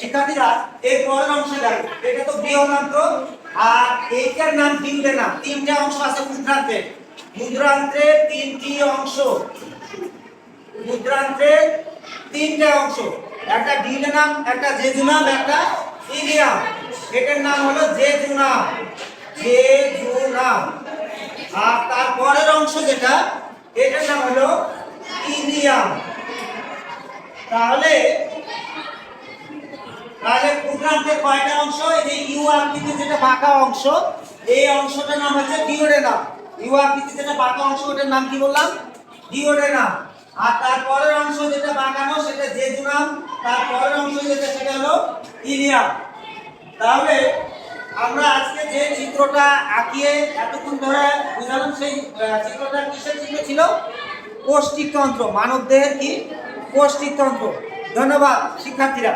শিক্ষার্থীরা এর পরের অংশ দেখো। এটা তো বৃহদান্ত্র আর এইটার নাম তিনটে নাম। তিনটে অংশ আছে মুদ্রান্তে। মুদ্রান্তের তিনটি অংশ। মুদ্রান্তের তিনটে অংশ। একটা ডিলেনাম একটা জেজুনাম, একটা ইলিয়াম। এটার নাম হলো জেজুনাম। জেজুনাম। আর তারপরের অংশ যেটা, এটার নাম হলো ইলিয়াম। তাহলে তাহলে ক্ষুদ্রান্তের কয়টা অংশ? এই যে ইউ আকৃতি যেটা বাঁকা অংশ, এই অংশটার নাম হচ্ছে ডিওডেনাম ইউ আকৃতি যেটা বাঁকা অংশ, ওটার নাম কি বললাম? ডিওডেনাম আর তারপরের অংশ যেটা বাঁকানো, সেটা জেজুনাম তারপরের অংশ যেটা, সেটা হলো ইলিয়াম। তাহলে আমরা আজকে যে চিত্রটা আঁকিয়ে এতক্ষণ ধরে বুঝালাম, সেই চিত্রটা কিসের চিত্র ছিল? পৌষ্টিকতন্ত্র মানবদেহের কি? পৌষ্টিকতন্ত্র ধন্যবাদ, শিক্ষার্থীরা।